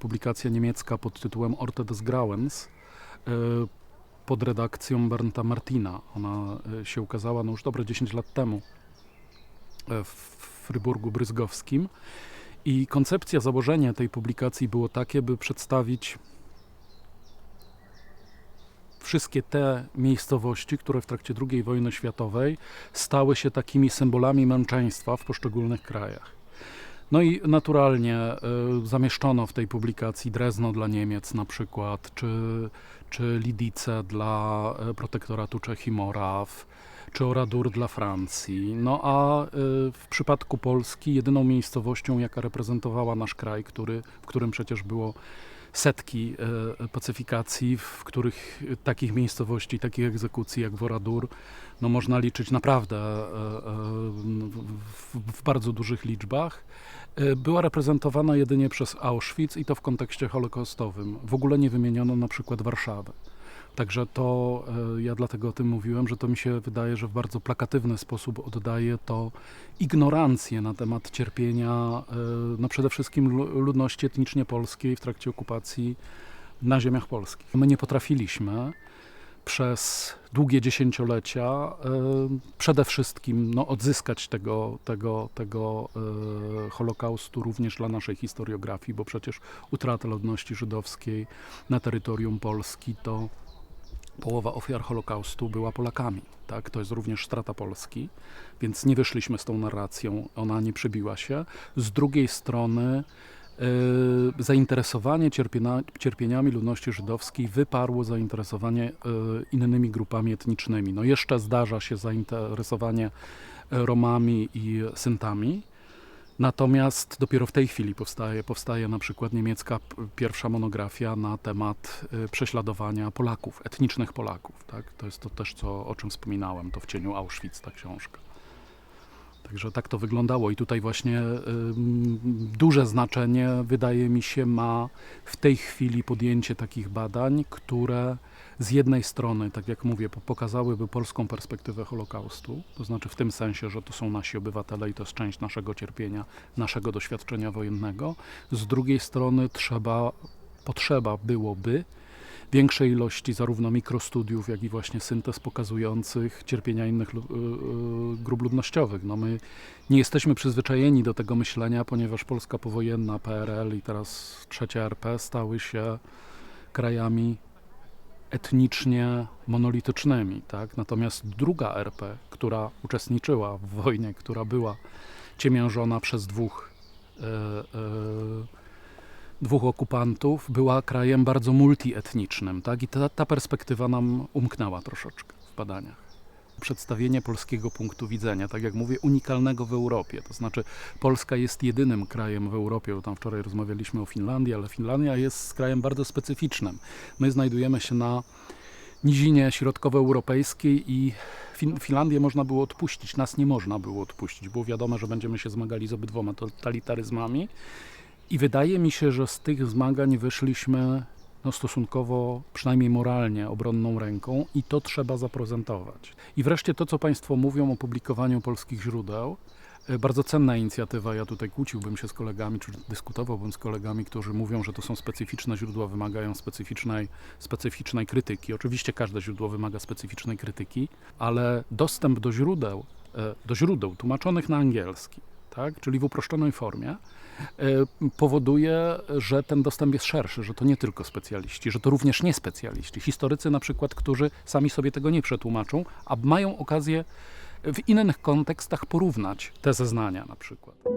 Publikacja niemiecka pod tytułem Orte des Grauens e, pod redakcją Bernta Martina. Ona e, się ukazała no już dobre 10 lat temu e, w Fryburgu Bryzgowskim. I koncepcja, założenie tej publikacji było takie, by przedstawić wszystkie te miejscowości, które w trakcie II wojny światowej stały się takimi symbolami męczeństwa w poszczególnych krajach. No i naturalnie y, zamieszczono w tej publikacji Drezno dla Niemiec na przykład, czy, czy Lidice dla y, protektoratu Czech i Moraw, czy Oradur dla Francji. No a y, w przypadku Polski jedyną miejscowością, jaka reprezentowała nasz kraj, który, w którym przecież było setki e, pacyfikacji, w których takich miejscowości, takich egzekucji jak Woradur, no można liczyć naprawdę e, e, w, bardzo dużych liczbach, była reprezentowana jedynie przez Auschwitz i to w kontekście holokaustowym. W ogóle nie wymieniono na przykład Warszawy. Także to, e, ja dlatego o tym mówiłem, że to mi się wydaje, że w bardzo plakatywny sposób oddaje to ignorancję na temat cierpienia, e, no przede wszystkim lu- ludności etnicznie polskiej w trakcie okupacji na ziemiach polskich. My nie potrafiliśmy przez długie dziesięciolecia e, przede wszystkim no, odzyskać tego, tego, tego Holokaustu również dla naszej historiografii, bo przecież utrata ludności żydowskiej na terytorium Polski to połowa ofiar Holokaustu była Polakami. Tak? To jest również strata Polski, więc nie wyszliśmy z tą narracją, ona nie przybiła się. Z drugiej strony e, zainteresowanie cierpienia, cierpieniami ludności żydowskiej wyparło zainteresowanie e, innymi grupami etnicznymi. No jeszcze zdarza się zainteresowanie e, Romami i Syntami, Natomiast dopiero w tej chwili powstaje, powstaje na przykład niemiecka pierwsza monografia na temat y, prześladowania Polaków, etnicznych Polaków. Tak? To jest to też, co, o czym wspominałem, to w cieniu Auschwitz, ta książka. Także tak to wyglądało i tutaj właśnie ym, duże znaczenie, wydaje mi się, ma w tej chwili podjęcie takich badań, które z jednej strony, tak jak mówię, po- pokazałyby polską perspektywę Holokaustu, to znaczy w tym sensie, że to są nasi obywatele i to jest część naszego cierpienia, naszego doświadczenia wojennego. Z drugiej strony trzeba, potrzeba byłoby większej ilości zarówno mikrostudiów, jak i właśnie syntez pokazujących cierpienia innych y, y, grup ludnościowych. No my nie jesteśmy przyzwyczajeni do tego myślenia, ponieważ Polska powojenna, PRL i teraz trzecia RP stały się krajami etnicznie monolitycznymi, tak? Natomiast druga RP, która uczestniczyła w wojnie, która była ciemiężona przez dwóch, e, e, dwóch okupantów, była krajem bardzo multietnicznym, tak? I ta, ta perspektywa nam umknęła troszeczkę w badaniach. Przedstawienie polskiego punktu widzenia, tak jak mówię, unikalnego w Europie. To znaczy, Polska jest jedynym krajem w Europie, bo tam wczoraj rozmawialiśmy o Finlandii, ale Finlandia jest krajem bardzo specyficznym. My znajdujemy się na nizinie środkowoeuropejskiej i fin- Finlandię można było odpuścić, nas nie można było odpuścić. Było wiadomo, że będziemy się zmagali z obydwoma totalitaryzmami i wydaje mi się, że z tych zmagań wyszliśmy no, stosunkowo, przynajmniej moralnie, obronną ręką i to trzeba zaprezentować. I wreszcie to, co Państwo mówią o publikowaniu polskich źródeł, E, Bardzo cenna inicjatywa. Ja tutaj kłóciłbym się z kolegami, czy dyskutowałbym z kolegami, którzy mówią, że to są specyficzne źródła, wymagają specyficznej, specyficznej krytyki. Oczywiście każde źródło wymaga specyficznej krytyki, ale dostęp do źródeł, e, do źródeł tłumaczonych na angielski, tak, czyli w uproszczonej formie, e, powoduje, że ten dostęp jest szerszy, że to nie tylko specjaliści, że to również niespecjaliści. Historycy na przykład, którzy sami sobie tego nie przetłumaczą, a mają okazję w innych kontekstach porównać te zeznania na przykład.